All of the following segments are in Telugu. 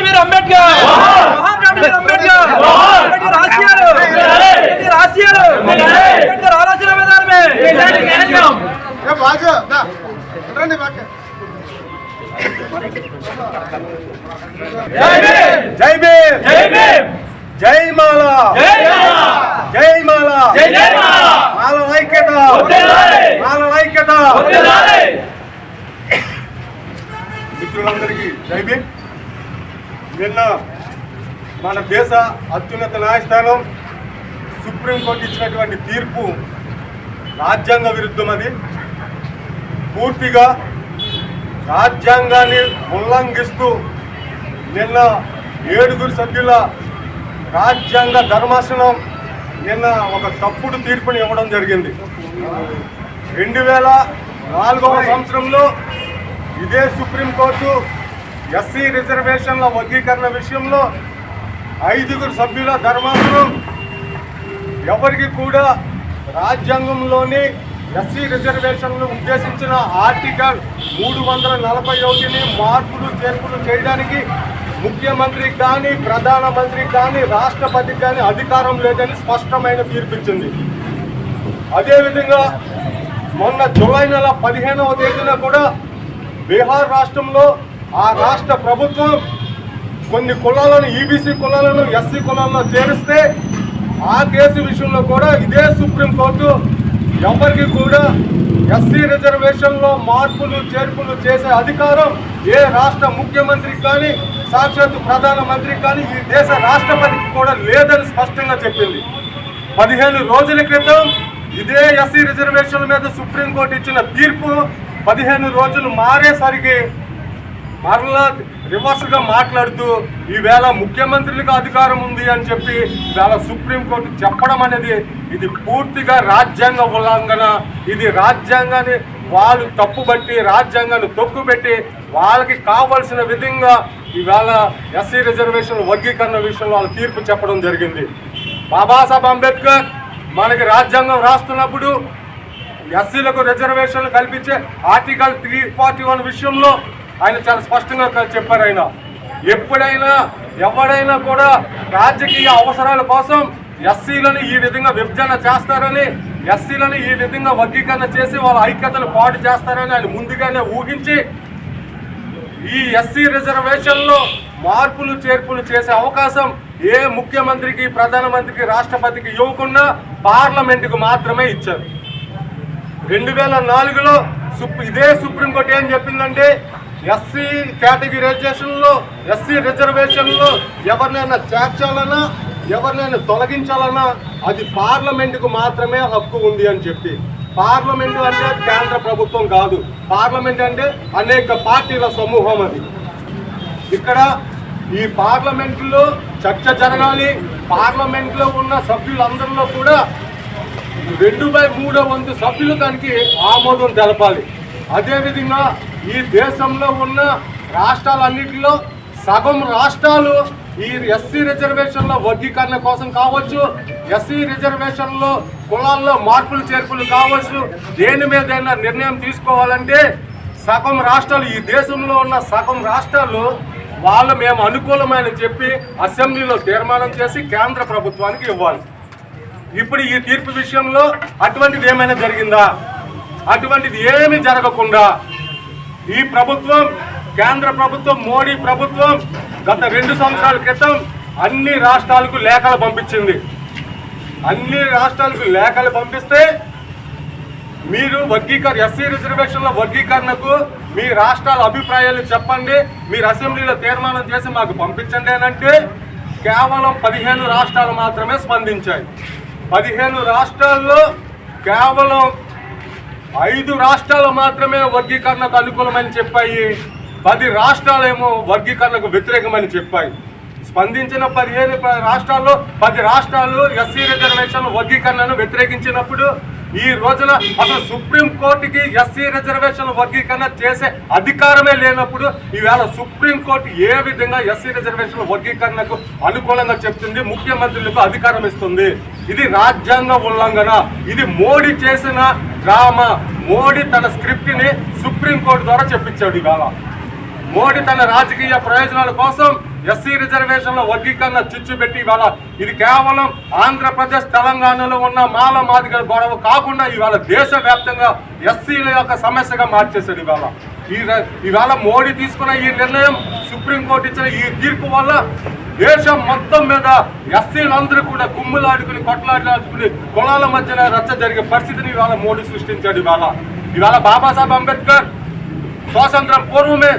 వీర్ అంబేద్కర్ మహాన్ వీర్ అంబేద్కర్ అంబేద్కర్ ఆశయాలు అంబేద్కర్ ఆశయాలు అంబేద్కర్ ఆలోచన విధానమే ఏ బాజు దా రండి బాక జై భీమ్ జై భీమ్ జై మాల జై మాల జై మాల జై జై మాల మాల ఐక్యత వర్ధిల్లాలి. మాల ఐక్యత వర్ధిల్లాలి. మిత్రులందరికీ జై భీమ్ నిన్న మన దేశ అత్యున్నత న్యాయస్థానం సుప్రీంకోర్టు ఇచ్చినటువంటి తీర్పు రాజ్యాంగ విరుద్ధం అది పూర్తిగా రాజ్యాంగాన్ని ఉల్లంఘిస్తూ నిన్న ఏడుగురు సభ్యుల రాజ్యాంగ ధర్మాసనం నిన్న ఒక తప్పుడు తీర్పుని ఇవ్వడం జరిగింది. రెండు వేల నాలుగవ సంవత్సరంలో ఇదే సుప్రీంకోర్టు ఎస్సీ రిజర్వేషన్ల వర్గీకరణ విషయంలో ఐదుగురు సభ్యుల ధర్మాసనం ఎవరికి కూడా రాజ్యాంగంలోని ఎస్సీ రిజర్వేషన్లు ఉద్దేశించిన ఆర్టికల్ మూడు వందల నలభై ఒకటిని మార్పులు చేర్పులు చేయడానికి ముఖ్యమంత్రికి కానీ ప్రధానమంత్రికి కానీ రాష్ట్రపతికి కానీ అధికారం లేదని స్పష్టమైన తీర్పిచ్చింది. అదేవిధంగా మొన్న జూలై నెల పదిహేనవ తేదీన కూడా బీహార్ రాష్ట్రంలో ఆ రాష్ట్ర ప్రభుత్వం కొన్ని కులాలను ఈబీసీ కులాలను ఎస్సీ కులాలను చేరిస్తే ఆ కేసు విషయంలో కూడా ఇదే సుప్రీంకోర్టు ఎవరికి కూడా ఎస్సీ రిజర్వేషన్లో మార్పులు చేర్పులు చేసే అధికారం ఏ రాష్ట్ర ముఖ్యమంత్రికి కానీ సాక్షాత్ ప్రధానమంత్రికి కానీ ఈ దేశ రాష్ట్రపతికి కూడా లేదని స్పష్టంగా చెప్పింది. పదిహేను రోజుల క్రితం ఇదే ఎస్సీ రిజర్వేషన్ల మీద సుప్రీంకోర్టు ఇచ్చిన తీర్పు పదిహేను రోజులు మారేసరికి మరలా రివర్స్గా మాట్లాడుతూ ఈవేళ ముఖ్యమంత్రులకు అధికారం ఉంది అని చెప్పి ఇవాళ సుప్రీంకోర్టు చెప్పడం అనేది ఇది పూర్తిగా రాజ్యాంగ ఉల్లంఘన. ఇది రాజ్యాంగాన్ని వాళ్ళు తప్పుబట్టి రాజ్యాంగాన్ని తొక్కుపెట్టి వాళ్ళకి కావలసిన విధంగా ఈవేళ ఎస్సీ రిజర్వేషన్ వర్గీకరణ విషయంలో వాళ్ళ తీర్పు చెప్పడం జరిగింది. బాబాసాహెబ్ అంబేద్కర్ మనకి రాజ్యాంగం రాస్తున్నప్పుడు ఎస్సీలకు రిజర్వేషన్లు కల్పించే ఆర్టికల్ త్రీ ఫార్టీ వన్ విషయంలో ఆయన చాలా స్పష్టంగా చెప్పారు ఆయన. ఎప్పుడైనా ఎవడైనా కూడా రాజకీయ అవసరాల కోసం ఎస్సీలను ఈ విధంగా విభజన చేస్తారని ఎస్సీలను ఈ విధంగా వర్గీకరణ చేసి వాళ్ళ ఐక్యతను పాటు చేస్తారని ఆయన ముందుగానే ఊహించి ఈ ఎస్సీ రిజర్వేషన్లో మార్పులు చేర్పులు చేసే అవకాశం ఏ ముఖ్యమంత్రికి ప్రధానమంత్రికి రాష్ట్రపతికి ఇవ్వకుండా పార్లమెంటుకు మాత్రమే ఇచ్చారు. రెండు వేల నాలుగులో సుప్ ఇదే సుప్రీంకోర్టు ఏం చెప్పిందంటే ఎస్సీ కేటగిరైజేషన్లో ఎస్సీ రిజర్వేషన్లో ఎవరినైనా చేర్చాలన్నా ఎవరినైనా తొలగించాలన్నా అది పార్లమెంటుకు మాత్రమే హక్కు ఉంది అని చెప్పి. పార్లమెంట్ అంటే కేంద్ర ప్రభుత్వం కాదు. పార్లమెంట్ అంటే అనేక పార్టీల సమూహం అది. ఇక్కడ ఈ పార్లమెంట్లో చర్చ జరగాలి. పార్లమెంట్లో ఉన్న సభ్యులందరిలో కూడా రెండు బై మూడో వంతు సభ్యులు దానికి ఆమోదం తెలపాలి. అదేవిధంగా ఈ దేశంలో ఉన్న రాష్ట్రాలన్నింటిలో సగం రాష్ట్రాలు ఈ ఎస్సీ రిజర్వేషన్ల వర్గీకరణ కోసం కావచ్చు ఎస్సీ రిజర్వేషన్లో కులాల్లో మార్పులు చేర్పులు కావచ్చు దేని మీదైనా నిర్ణయం తీసుకోవాలంటే సగం రాష్ట్రాలు ఈ దేశంలో ఉన్న సగం రాష్ట్రాలు వాళ్ళు మేము అనుకూలమైన చెప్పి అసెంబ్లీలో తీర్మానం చేసి కేంద్ర ప్రభుత్వానికి ఇవ్వాలి. ఇప్పుడు ఈ తీర్పు విషయంలో అటువంటిది ఏమైనా జరిగిందా? అటువంటిది ఏమీ జరగకుండా ఈ ప్రభుత్వం కేంద్ర ప్రభుత్వం మోడీ ప్రభుత్వం గత రెండు సంవత్సరాల క్రితం అన్ని రాష్ట్రాలకు లేఖలు పంపించింది. అన్ని రాష్ట్రాలకు లేఖలు పంపిస్తే మీరు వర్గీకరణ ఎస్సీ రిజర్వేషన్ల వర్గీకరణకు మీ రాష్ట్రాల అభిప్రాయాలు చెప్పండి మీరు అసెంబ్లీలో తీర్మానం చేసి మాకు పంపించండి అంటే కేవలం పదిహేను రాష్ట్రాలు మాత్రమే స్పందించాయి. పదిహేను రాష్ట్రాల్లో కేవలం ఐదు రాష్ట్రాలు మాత్రమే వర్గీకరణకు అనుకూలమని చెప్పాయి. పది రాష్ట్రాలేమో వర్గీకరణకు వ్యతిరేకమని చెప్పాయి. స్పందించిన పదిహేను రాష్ట్రాల్లో పది రాష్ట్రాలు ఎస్సీ రిజర్వేషన్ వర్గీకరణను వ్యతిరేకించినప్పుడు ఈ రోజున అసలు సుప్రీం కోర్టుకి ఎస్సీ రిజర్వేషన్ వర్గీకరణ చేసే అధికారమే లేనప్పుడు ఈవేళ సుప్రీం కోర్టు ఏ విధంగా ఎస్సీ రిజర్వేషన్ వర్గీకరణకు అనుకూలంగా చెప్తుంది ముఖ్యమంత్రులకు అధికారం ఇస్తుంది? ఇది రాజ్యాంగ ఉల్లంఘన. ఇది మోడీ చేసిన డ్రామా. మోడీ తన స్క్రిప్ట్ని సుప్రీంకోర్టు సుప్రీం కోర్టు ద్వారా చెప్పించాడు ఇవాళ. మోడీ తన రాజకీయ ప్రయోజనాల కోసం ఎస్సీ రిజర్వేషన్ల వర్గీకరణ చిచ్చు పెట్టి ఇవాళ ఇది కేవలం ఆంధ్రప్రదేశ్ తెలంగాణలో ఉన్న మాల మాదిగల గొడవ కాకుండా ఇవాళ దేశవ్యాప్తంగా ఎస్సీల యొక్క సమస్యగా మార్చేశాడు ఇవాళ. ఈ ఇవాళ మోడీ తీసుకున్న ఈ నిర్ణయం సుప్రీంకోర్టు ఇచ్చిన ఈ తీర్పు వల్ల దేశం మొత్తం మీద ఎస్సీలందరూ కూడా కుమ్ములాడుకుని కొట్లాడుకుని కులాల మధ్యన రచ్చ జరిగే పరిస్థితిని ఇవాళ మోడీ సృష్టించాడు ఇవాళ. ఇవాళ బాబాసాహెబ్ అంబేద్కర్ స్వాతంత్రం పూర్వమే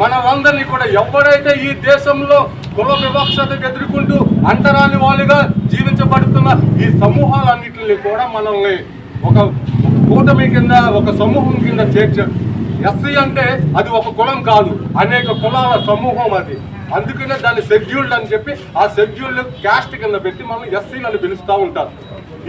మనమందరినీ కూడా ఎవరైతే ఈ దేశంలో కుల వివక్షతకు ఎదుర్కొంటూ అంటరాని వాళ్ళుగా జీవించబడుతున్న ఈ సమూహాలన్నింటినీ కూడా మనల్ని ఒక కూటమి కింద ఒక సమూహం కింద చేర్చారు ఎస్సీ అంటే అది ఒక కులం కాదు అనేక కులాల సమూహం అది. అందుకనే దాన్ని షెడ్యూల్డ్ అని చెప్పి ఆ షెడ్యూల్డ్ క్యాస్ట్ కింద పెట్టి మనం ఎస్సీలను పిలుస్తూ ఉంటారు.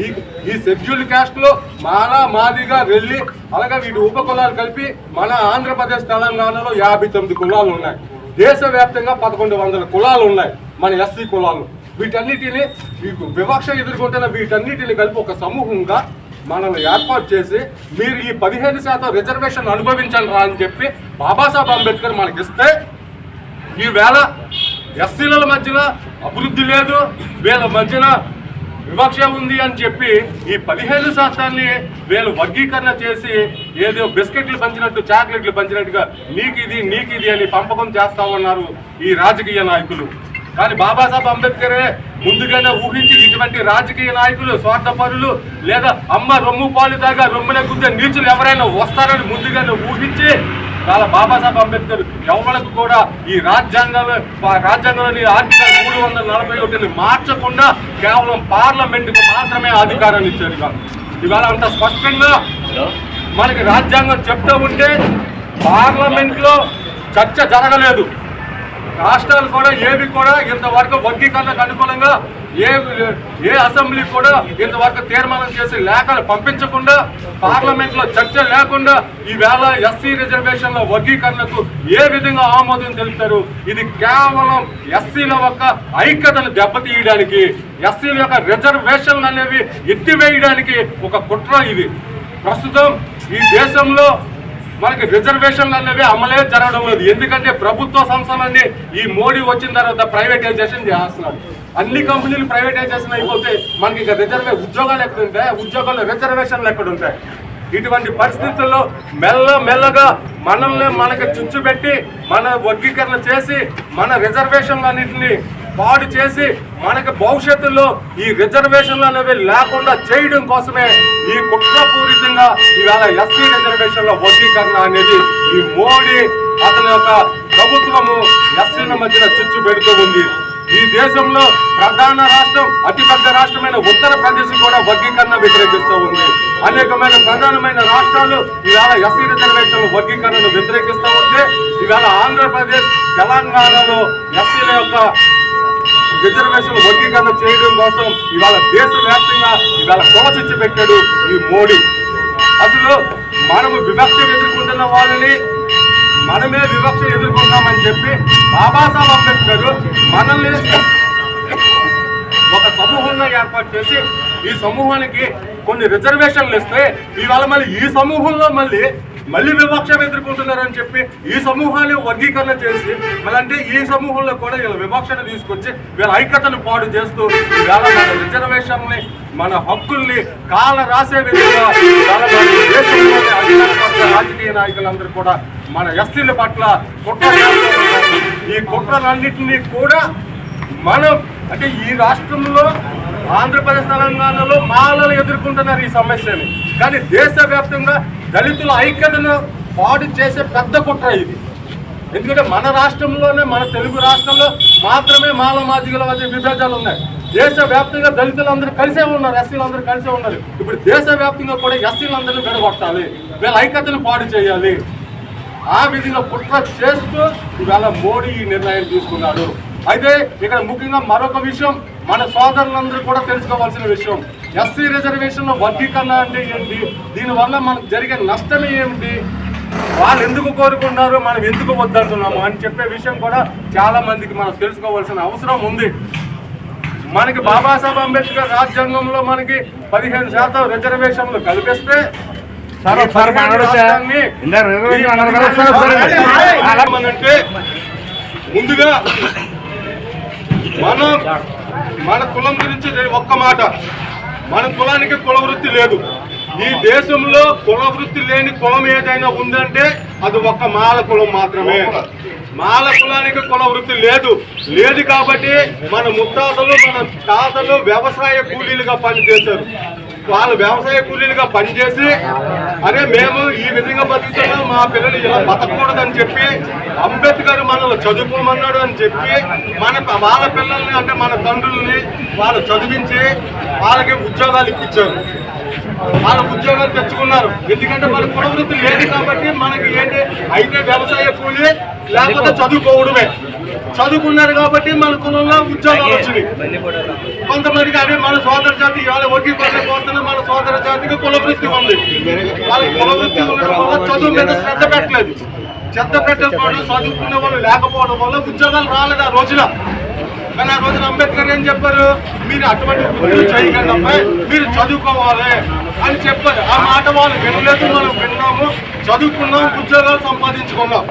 ఈ ఈ షెడ్యూల్డ్ క్యాస్ట్లో మాలా మాదిగా వెళ్ళి అలాగే వీటి ఉప కులాలు కలిపి మన ఆంధ్రప్రదేశ్ తెలంగాణలో యాభై తొమ్మిది కులాలు ఉన్నాయి. దేశవ్యాప్తంగా పదకొండు వందల కులాలు ఉన్నాయి మన ఎస్సీ కులాలు. వీటన్నిటిని మీకు వివక్ష ఎదుర్కొంటున్న వీటన్నిటిని కలిపి ఒక సమూహంగా మనల్ని ఏర్పాటు చేసి మీరు ఈ పదిహేను శాతం రిజర్వేషన్ అనుభవించండి రా అని చెప్పి బాబాసాహెబ్ అంబేద్కర్ మనకి ఇస్తే ఈవేళ ఎస్సీల మధ్యన అభివృద్ధి లేదు వీళ్ళ మధ్యన వివక్ష ఉంది అని చెప్పి ఈ పదిహేను శాతాన్ని వీళ్ళు వర్గీకరణ చేసి ఏదో బిస్కెట్లు పంచినట్టు చాక్లెట్లు పంచినట్టుగా నీకు ఇది నీకు ఇది అని పంపకం చేస్తా ఉన్నారు ఈ రాజకీయ నాయకులు. కానీ బాబాసాహెబ్ అంబేద్కరే ముందుగానే ఊహించి ఇటువంటి రాజకీయ నాయకులు స్వార్థపరులు లేదా అమ్మ రొమ్ము పాలు తాగా రొమ్మున గుద్దే నీచులు ఎవరైనా వస్తారని ముందుగానే ఊహించి చాలా బాబాసాహెబ్ అంబేద్కర్ ఎవరికి కూడా ఈ రాజ్యాంగంలో రాజ్యాంగంలోని ఆర్టికల్ మూడు వందల నలభై ఒకటిని మార్చకుండా కేవలం పార్లమెంటుకు మాత్రమే అధికారాన్ని ఇచ్చారు ఇవాళ. ఇవాళ అంత స్పష్టంగా మనకి రాజ్యాంగం చెప్తూ ఉంటే పార్లమెంట్లో చర్చ జరగలేదు. రాష్ట్రాలు కూడా ఏవి కూడా ఇంతవరకు వర్గీకరణకు అనుకూలంగా ఏ ఏ అసెంబ్లీ కూడా ఇంతవరకు తీర్మానం చేసి లేఖలు పంపించకుండా పార్లమెంట్లో చర్చ లేకుండా ఈవేళ ఎస్సీ రిజర్వేషన్ల వర్గీకరణకు ఏ విధంగా ఆమోదం తెలుపుతారు ఇది కేవలం ఎస్సీల యొక్క ఐక్యతను దెబ్బతీయడానికి ఎస్సీల యొక్క రిజర్వేషన్లు అనేవి ఎత్తివేయడానికి ఒక కుట్ర ఇది. ప్రస్తుతం ఈ దేశంలో మనకి రిజర్వేషన్లు అనేవి అమలే జరగడం లేదు. ఎందుకంటే ప్రభుత్వ సంస్థలన్నీ ఈ మోడీ వచ్చిన తర్వాత ప్రైవేటైజేషన్ చేస్తున్నారు. అన్ని కంపెనీలు ప్రైవేటైజేషన్ అయిపోతే మనకి ఇక రిజర్వే ఉద్యోగాలు ఎక్కడ ఉంటాయి? ఉద్యోగాల్లో రిజర్వేషన్లు ఎక్కడ ఉంటాయి? ఇటువంటి పరిస్థితుల్లో మెల్ల మెల్లగా మనల్ని మనకి చుచ్చు పెట్టి మన వర్గీకరణ చేసి మన రిజర్వేషన్లన్నింటినీ పాడు చేసి మనకి భవిష్యత్తులో ఈ రిజర్వేషన్లు అనేవి లేకుండా చేయడం కోసమే ఈ కుట్రపూరితంగా ఇవాళ ఎస్సీ రిజర్వేషన్ల వర్గీకరణ అనేది ఈ మోడీ అతని యొక్క ప్రభుత్వము ఎస్సీల మధ్యన చిచ్చు పెడుతూ ఉంది. ఈ దేశంలో ప్రధాన రాష్ట్రం అతిపెద్ద రాష్ట్రమైన ఉత్తరప్రదేశ్ కూడా వర్గీకరణ వ్యతిరేకిస్తూ ఉంది. అనేకమైన ప్రధానమైన రాష్ట్రాలు ఇవాళ ఎస్సీ రిజర్వేషన్ వర్గీకరణను వ్యతిరేకిస్తూ ఉంటే ఇవాళ ఆంధ్రప్రదేశ్ తెలంగాణలో ఎస్సీల యొక్క రిజర్వేషన్ వర్గీకరణ చేయడం కోసం ఇవాళ దేశవ్యాప్తంగా ఇవాళ కోచిచ్చి పెట్టాడు ఈ మోడీ. అసలు మనము వివక్ష ఎదుర్కొంటున్న వాళ్ళని మనమే వివక్ష ఎదుర్కొంటామని చెప్పి బాబాసాహెబ్ అంబేద్కర్ మనల్ని ఒక సమూహంగా ఏర్పాటు చేసి ఈ సమూహానికి కొన్ని రిజర్వేషన్లు ఇస్తే ఇవాళ మళ్ళీ ఈ సమూహంలో మళ్ళీ మళ్ళీ వివక్ష ఎదుర్కొంటున్నారని చెప్పి ఈ సమూహాన్ని వర్గీకరణ చేసి మళ్ళీ అంటే ఈ సమూహంలో కూడా వీళ్ళ వివక్షను తీసుకొచ్చి వీళ్ళ ఐక్యతను పాడు చేస్తూ ఇవాళ మన రిజర్వేషన్ని మన హక్కుల్ని కాల రాసే విధంగా ఇవాళ దేశంలోని అధికార రాజకీయ నాయకులందరూ కూడా మన ఎస్టీల పట్ల కుట్ర ఈ కుట్రలన్నింటినీ కూడా మనం అంటే ఈ రాష్ట్రంలో ఆంధ్రప్రదేశ్ తెలంగాణలో మాలలు ఎదుర్కొంటున్నారు ఈ సమస్యని. కానీ దేశవ్యాప్తంగా దళితుల ఐక్యతను పాడు చేసే పెద్ద కుట్ర ఇది. ఎందుకంటే మన రాష్ట్రంలోనే మన తెలుగు రాష్ట్రంలో మాత్రమే మాల మాదిగల మధ్య విభేదాలు ఉన్నాయి. దేశవ్యాప్తంగా దళితులందరూ కలిసే ఉన్నారు ఎస్సీలందరూ కలిసే ఉన్నారు. ఇప్పుడు దేశవ్యాప్తంగా కూడా ఎస్సీలందరినీ విడగొట్టాలి. వీళ్ళ ఐక్యతను పాడు చేయాలి. ఆ విధిలో కుట్ర చేస్తూ ఇవాళ మోడీ ఈ నిర్ణయం తీసుకున్నాడు. అయితే ఇక్కడ ముఖ్యంగా మరొక విషయం మన సోదరులందరూ కూడా తెలుసుకోవాల్సిన విషయం. ఎస్సీ రిజర్వేషన్ వర్గీకరణ అంటే ఏంటి? దీనివల్ల మనకు జరిగే నష్టం ఏమిటి? వాళ్ళు ఎందుకు కోరుకున్నారు మనం ఎందుకు వద్దంటున్నాము? అని చెప్పే విషయం కూడా చాలా మందికి మనం తెలుసుకోవాల్సిన అవసరం ఉంది. మనకి బాబాసాహెబ్ అంబేద్కర్ రాజ్యాంగంలో మనకి పదిహేను శాతం రిజర్వేషన్లు కల్పిస్తే సార్ ఒకసారి. అంటే ముందుగా మనం మన కులం గురించి ఒక్క మాట. మన కులానికి కుల వృత్తి లేదు. ఈ దేశంలో కుల వృత్తి లేని కులం ఏదైనా ఉందంటే అది ఒక్క మాల కులం మాత్రమే. మాల కులానికి కుల వృత్తి లేదు. లేదు కాబట్టి మన ముత్తాతలు మన తాతలు వ్యవసాయ కూలీలుగా పనిచేశారు. వాళ్ళు వ్యవసాయ కూలీలుగా పనిచేసి అరే మేము ఈ విధంగా బతుకుతున్నాం మా పిల్లలు ఇలా బతకూడదని చెప్పి అంబేద్కర్ మనల్ని చదువుకోమన్నాడు అని చెప్పి మన వాళ్ళ పిల్లల్ని అంటే మన తండ్రుల్ని వాళ్ళు చదివించి వాళ్ళకి ఉద్యోగాలు ఇప్పించారు. వాళ్ళ ఉద్యోగాలు తెచ్చుకున్నారు. ఎందుకంటే మన కులవృత్తి లేదు కాబట్టి మనకి ఏంటి? అయితే వ్యవసాయ కూలి లేకపోతే చదువుకోవడమే. చదువుకున్నారు కాబట్టి మన కులంలో ఉద్యోగాలు వచ్చినాయి. కొంతమందికి అదే మన సోదర జాతి ఇవాళ వడ్డీ పోతున్న మన సోదర జాతికి కులవృత్తి ఉంది. వాళ్ళ కులవృత్తి ఉండడం వల్ల చదువు మీద శ్రద్ధ పెట్టలేదు. శ్రద్ధ పెట్టకపోవడం చదువుకునే వాళ్ళు లేకపోవడం వల్ల ఉద్యోగాలు రాలేదు ఆ రోజున. కానీ ఆ రోజున అంబేద్కర్ ఏం చెప్పారు? మీరు అటువంటి వృత్తులు చేయకండి అమ్మాయి మీరు చదువుకోవాలి అని చెప్పారు. ఆ మాట వాళ్ళు వినలేదు మనం విన్నాము. చదువుకున్నాం ఉద్యోగాలు సంపాదించుకున్నాం.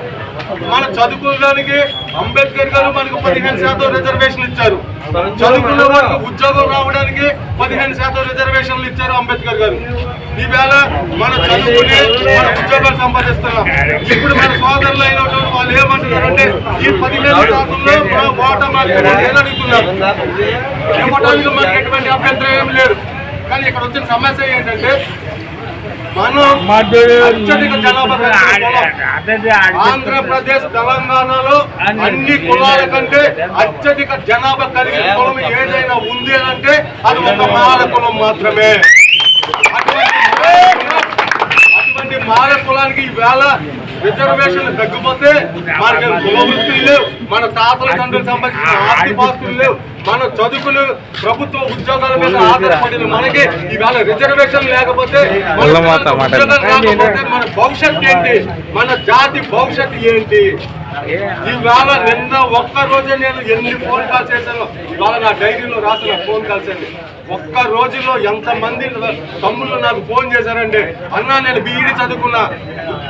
మన చదువుకోవడానికి అంబేద్కర్ గారు మనకు పదిహేను శాతం రిజర్వేషన్ ఇచ్చారు. చదువుకున్న వారికి ఉద్యోగం రావడానికి పదిహేను శాతం రిజర్వేషన్లు ఇచ్చారు అంబేద్కర్ గారు. ఈవేళ మన చదువుకుని మన ఉద్యోగాలు సంపాదిస్తున్నాం. ఇప్పుడు మన సోదరులు అయినటువంటి వాళ్ళు ఏమంటున్నారంటే ఈ పదిహేను శాతంలో మా ఓట మాకు ఏం అడుగుతున్నారు. ఇవ్వడానికి మనకి ఎటువంటి అభ్యంతరం ఏం లేదు. కానీ ఇక్కడ వచ్చిన సమస్య ఏంటంటే ఆంధ్రప్రదేశ్ తెలంగాణలో అన్ని కులాల కంటే అత్యధిక జనాభా కలిగిన కులం ఏదైనా ఉంది అని అంటే అది ఒక మాల కులం మాత్రమే. అటువంటి అటువంటి మాల కులానికి ఈవేళ రిజర్వేషన్లు తగ్గిపోతే మనకి కుల వృత్తులు లేవు మన తాతల తండ్రులు సంబంధించిన ఆస్తిపాస్తులు లేవు మన చదువుకులు ప్రభుత్వ ఉద్యోగాల మీద ఆధారపడిన మనకి ఈవేళ రిజర్వేషన్ లేకపోతే మన కులమాత పిల్లలకు మాట. ఉద్యోగాలు రాకపోతే మన భవిష్యత్ ఏంటి మన జాతి భవిష్యత్ ఏంటి ఇవాళ నిన్న ఒక్క రోజే నేను ఎన్ని ఫోన్ కాల్స్ చేశాను ఇవాళ నా డైరీలో రాసిన ఫోన్ కాల్స్ అండి. ఒక్క రోజులో ఎంత మంది తమ్ముళ్ళు నాకు ఫోన్ చేశారండి. అన్న నేను బీఈడి చదువుకున్నా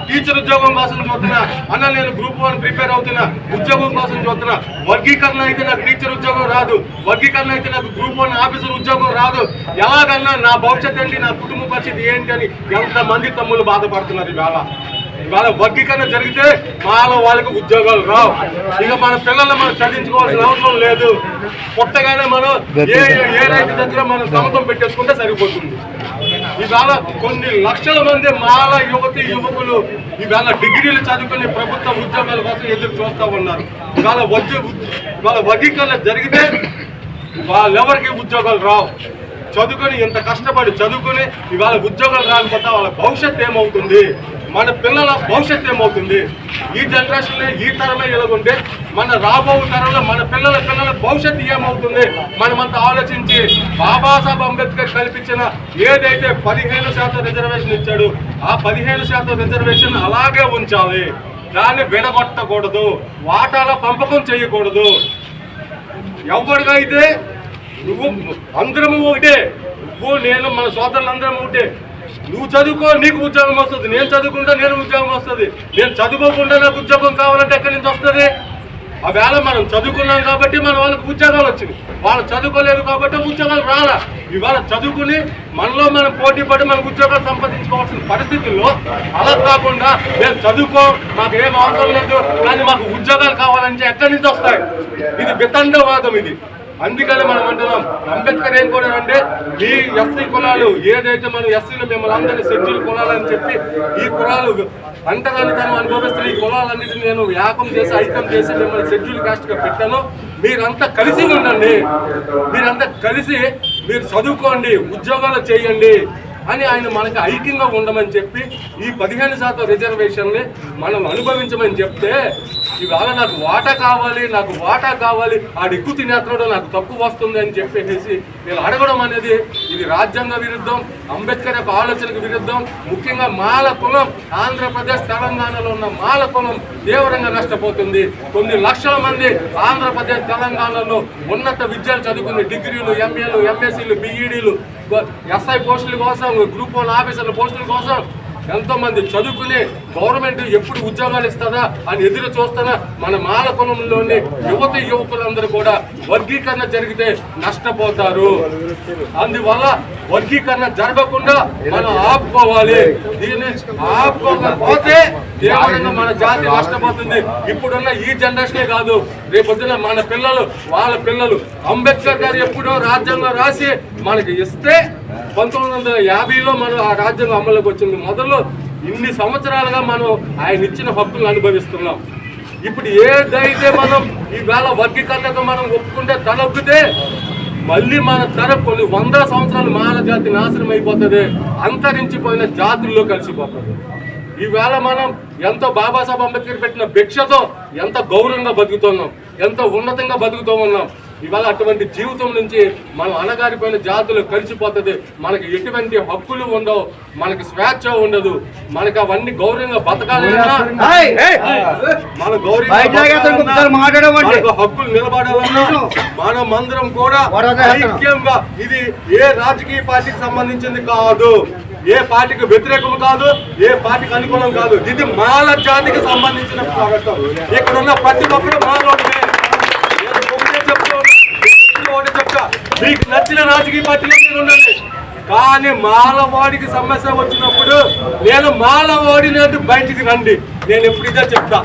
టీచర్ ఉద్యోగం కోసం చూస్తున్నా అన్న నేను గ్రూప్ వన్ ప్రిపేర్ అవుతున్నా ఉద్యోగం కోసం చూస్తున్నా. వర్గీకరణ అయితే నాకు టీచర్ ఉద్యోగం రాదు. వర్గీకరణ అయితే నాకు గ్రూప్ వన్ ఆఫీసర్ ఉద్యోగం రాదు. ఎలాగన్నా నా భవిష్యత్ ఏంటి నా కుటుంబ పరిస్థితి ఏంటి అని ఎంతమంది తమ్ముళ్ళు బాధపడుతున్నారు ఇవాళ? వాళ్ళ వర్గీకరణ జరిగితే మాల వాళ్ళకి ఉద్యోగాలు రావు. ఇక మన పిల్లల్ని మనం చదివించుకోవాల్సిన అవసరం లేదు. పుట్టగానే మనం ఏ ఏ రైతు దగ్గర మనం సమతం పెట్టేసుకుంటే సరిపోతుంది. ఇవాళ కొన్ని లక్షల మంది మాల యువతి యువకులు ఇవాళ డిగ్రీలు చదువుకుని ప్రభుత్వ ఉద్యోగాల కోసం ఎదురు చూస్తూ ఉన్నారు. ఇవాళ వద్య ఇవాళ వర్గీకరణ జరిగితే వాళ్ళెవరికి ఉద్యోగాలు రావు? చదువుకొని ఇంత కష్టపడి చదువుకొని ఇవాళ ఉద్యోగాలు రాకపోతే వాళ్ళ భవిష్యత్తు ఏమవుతుంది? మన పిల్లల భవిష్యత్తు ఏమవుతుంది? ఈ జనరేషన్ ఈ తరమే ఎలాగుంటే మన రాబో తరంలో మన పిల్లల పిల్లల భవిష్యత్తు ఏమవుతుంది? మనమంతా ఆలోచించి బాబాసాహెబ్ అంబేద్కర్ కల్పించిన ఏదైతే పదిహేను శాతం రిజర్వేషన్ ఇచ్చాడు ఆ పదిహేను శాతం రిజర్వేషన్ అలాగే ఉంచాలి. దాన్ని విడగొట్టకూడదు. వాటాల పంపకం చేయకూడదు. ఎవరికైతే అయితే నువ్వు అందరము ఒకటే. నువ్వు నేను మన సోదరులందరం ఒకటే. నువ్వు చదువుకో నీకు ఉద్యోగం వస్తుంది. నేను చదువుకుంటా నేను ఉద్యోగం వస్తుంది. నేను చదువుకోకుండా నాకు ఉద్యోగం కావాలంటే ఎక్కడి నుంచి వస్తుంది? ఆ మనం చదువుకున్నాం కాబట్టి మన వాళ్ళకి ఉద్యోగాలు వచ్చింది వాళ్ళు చదువుకోలేదు కాబట్టి ఉద్యోగాలు రాలా. ఇవాళ చదువుకుని మనలో మనం పోటీ పడి మనకు ఉద్యోగాలు సంపాదించుకోవాల్సిన పరిస్థితుల్లో అలా కాకుండా మేము చదువుకో మాకు ఏం అవసరం లేదు కానీ మాకు ఉద్యోగాలు కావాలంటే ఎక్కడి నుంచి వస్తాయి? ఇది వితండవాదం ఇది. అందుకని మనం అంటున్నాం అంబేద్కర్ ఏం కోరారంటే ఈ ఎస్సీ కులాలు ఏదైతే మనం ఎస్సీలు మిమ్మల్ని అందరినీ షెడ్యూల్ కులాలని చెప్పి ఈ కులాలు అంటరానితనం అనుభవిస్తున్న ఈ కులాలన్నింటినీ నేను యాకం చేసి ఐక్యం చేసి మిమ్మల్ని షెడ్యూల్ కాస్ట్గా పెట్టాను. మీరంతా కలిసి ఉండండి. మీరంతా కలిసి మీరు చదువుకోండి ఉద్యోగాలు చేయండి. అని ఆయన మనకు ఐక్యంగా ఉండమని చెప్పి ఈ పదిహేను శాతం రిజర్వేషన్ని మనం అనుభవించమని చెప్తే ఇవాళ నాకు వాటా కావాలి నాకు వాటా కావాలి ఆడు ఎక్కువ తినేస్తున్నాడు నాకు తక్కువ వస్తుంది అని చెప్పేసి నేను అడగడం అనేది ఇది రాజ్యాంగ విరుద్ధం అంబేద్కర్ యొక్క ఆలోచనకు విరుద్ధం ముఖ్యంగా మాల కులం ఆంధ్రప్రదేశ్ తెలంగాణలో ఉన్న మాల కులం తీవ్రంగా నష్టపోతుంది. కొన్ని లక్షల మంది ఆంధ్రప్రదేశ్ తెలంగాణలో ఉన్నత విద్యలు చదువుకుని డిగ్రీలు ఎంఏలు ఎంఎస్సీలు బీఈడీలు ఎస్ఐ పోస్టుల కోసం గ్రూప్ వన్ ఆఫీసర్ల పోస్టుల కోసం ఎంతో మంది చదువుకుని గవర్నమెంట్ ఎప్పుడు ఉద్యోగాలు ఇస్తుందా అని ఎదురు చూస్తున్నా మన మాల కులంలోని యువత యువకులందరూ కూడా వర్గీకరణ జరిగితే నష్టపోతారు. అందువల్ల వర్గీకరణ జరగకుండా మనం ఆపుకోవాలి. దీన్ని ఆపుకోకపోతే తీవ్రంగా మన జాతి నష్టపోతుంది. ఇప్పుడున్న ఈ జనరేషనే కాదు. రేపొద్దున మన పిల్లలు వాళ్ళ పిల్లలు అంబేద్కర్ గారు ఎప్పుడో రాజ్యాంగం రాసి మనకి ఇస్తే పంతొమ్మిది వందల యాభైలో మనం ఆ రాజ్యాంగం అమలుకి వచ్చింది. మొదలు ఇన్ని సంవత్సరాలుగా మనం ఆయన ఇచ్చిన హక్కులను అనుభవిస్తున్నాం. ఇప్పుడు ఏదైతే మనం ఈవేళ వర్గీకరణతో మనం ఒప్పుకుంటే తలొక్కితే మళ్ళీ మన తర కొన్ని వందల సంవత్సరాలు మానవ జాతి నాశనం అయిపోతుంది. అంతరించిపోయిన జాతుల్లో కలిసిపోతుంది. ఈవేళ మనం ఎంతో బాబాసాహెబ్ అంబేద్కర్ పెట్టిన భిక్షతో ఎంత గౌరవంగా బతుకుతున్నాం ఎంతో ఉన్నతంగా బతుకుతూ ఉన్నాం ఇవాళ అటువంటి జీవితం నుంచి మనం అణగారిపోయిన జాతులు కలిసిపోతుంది. మనకి ఎటువంటి హక్కులు ఉండవు మనకి స్వేచ్ఛ ఉండదు. మనకి అవన్నీ గౌరవంగా బతకాలి మన గౌరవంగా హక్కులు నిలబడాలన్నా మనం అందరం కూడా ఐక్యంగా ఇది ఏ రాజకీయ పార్టీకి సంబంధించింది కాదు. ఏ పార్టీకి వ్యతిరేకం కాదు ఏ పార్టీకి అనుకూలం కాదు. ఇది మాల జాతికి సంబంధించిన పోరాటం ఇక్కడ ఉన్న ప్రతి ఒక్కరు మాలోనే మీకు నచ్చిన రాజకీయ పార్టీలో మీరు ఉండండి. కానీ మాలవాడికి సమస్య వచ్చినప్పుడు నేను మాలవాడి బయటికి రండి. నేను ఎప్పుడు ఇదే చెప్తా.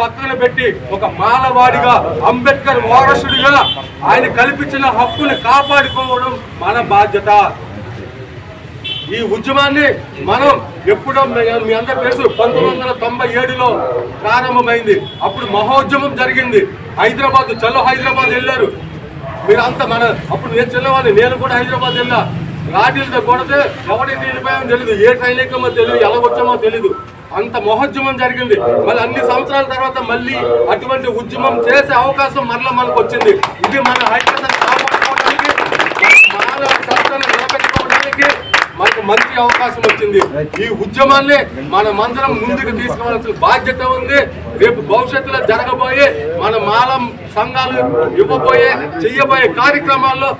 పక్కన పెట్టి ఒక మాలవాడిగా అంబేద్కర్ వారసుడిగా ఆయన కల్పించిన హక్కుని కాపాడుకోవడం మన బాధ్యత. ఈ ఉద్యమాన్ని మనం ఎప్పుడో మీ మీ అందరూ తెలుసు పంతొమ్మిది వందల తొంభై ఏడులో ప్రారంభమైంది. అప్పుడు మహోద్యమం జరిగింది. హైదరాబాద్ చలో హైదరాబాద్ వెళ్ళారు. మీరు అంత మన అప్పుడు నేను చెల్లవాడిని నేను కూడా హైదరాబాద్ వెళ్ళా. లాఠీలతో కొడితే ఎవరికి వెళ్ళిపోయామో తెలియదు ఏ ట్రైన్ ఎక్కమో తెలియదు ఎలా వచ్చామో తెలియదు అంత మహోద్యమం జరిగింది. మళ్ళీ అన్ని సంవత్సరాల తర్వాత మళ్ళీ అటువంటి ఉద్యమం చేసే అవకాశం మరలా మనకు వచ్చింది. ఇది మన ఐక్యతను కాపాడుకోవడానికి మన సత్తను నిలబెట్టుకోవడానికి మనకు మంచి అవకాశం వచ్చింది. ఈ ఉద్యమాన్ని మనమందరం ముందుకు తీసుకోవాల్సిన బాధ్యత ఉంది. రేపు భవిష్యత్తులో జరగబోయే మన మాలం సంఘాలు ఇవ్వబోయే చెయ్యబోయే కార్యక్రమాల్లో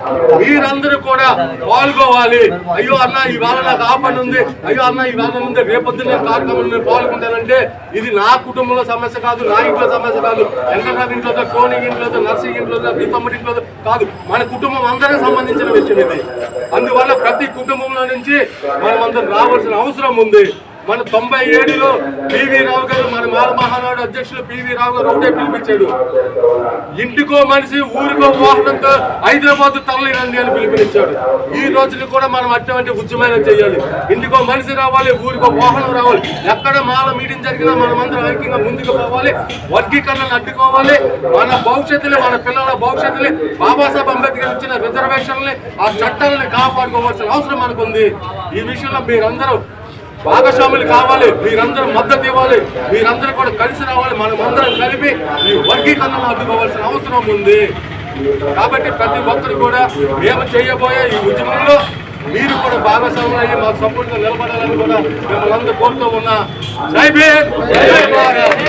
మీరందరూ కూడా పాల్గొవాలి. అయ్యో అన్న ఇవాళ నాకు ఆ పని ఉంది. అయ్యో అన్న ఇవాళ ఉంది రేపొద్దున కార్యక్రమంలో పాల్గొంటానంటే ఇది నా కుటుంబంలో సమస్య కాదు నా ఇంట్లో సమస్య కాదు. వెంకటరావు ఇంట్లో కోని ఇంట్లో నర్సింగ్ ఇంట్లో మీ తమ్ముడి ఇంట్లో కాదు. మన కుటుంబం అందరికి సంబంధించిన విషయం ఇది. అందువల్ల ప్రతి కుటుంబంలో నుంచి మనం రావాల్సిన అవసరం ఉంది. మన తొంభై ఏడులో పివి రావు గారు మన మాల మహానాడు అధ్యక్షులు పివి రావు గారు ఒకటే పిలిపించాడు. ఇంటికో మనిషి ఊరికో వాహనంతో హైదరాబాద్ తరలిరండి అని పిలుపునిచ్చాడు ఈ రోజులు కూడా మనం అటువంటి ఉద్యమాన్ని చేయాలి. ఇంటికో మనిషి రావాలి ఊరికో వాహనం రావాలి. ఎక్కడ మాల మీటింగ్ జరిగినా మనం అందరం ఐక్యంగా ముందుకు పోవాలి వర్గీకరణను అడ్డుకోవాలి. మన భవిష్యత్తుని మన పిల్లల భవిష్యత్తులే బాబాసాహెబ్ అంబేద్కర్ ఇచ్చిన రిజర్వేషన్లే ఆ చట్టాలని కాపాడుకోవాల్సిన అవసరం మనకుంది. ఈ విషయంలో మీరందరూ భాగస్వాములు కావాలి మీరందరూ మద్దతు ఇవ్వాలి మీరందరూ కూడా కలిసి రావాలి మనం అందరం కలిపి ఈ వర్గీకరణను అడ్డుకోవాల్సిన అవసరం ఉంది. కాబట్టి ప్రతి ఒక్కరు కూడా మేము చేయబోయే ఈ ఉద్యమంలో మీరు కూడా భాగస్వాములు అయ్యి మాకు సపోర్ట్గా నిలబడాలని కూడా మిమ్మల్ని అందరూ కోరుతూ ఉన్నా. జై భీమ్! జై భారత్!